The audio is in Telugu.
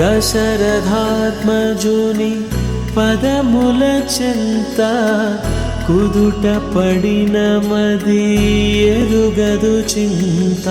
దశరథాత్మజుని పదముల చెంత కుదుట పడిన మది ఎరుగదు చింత.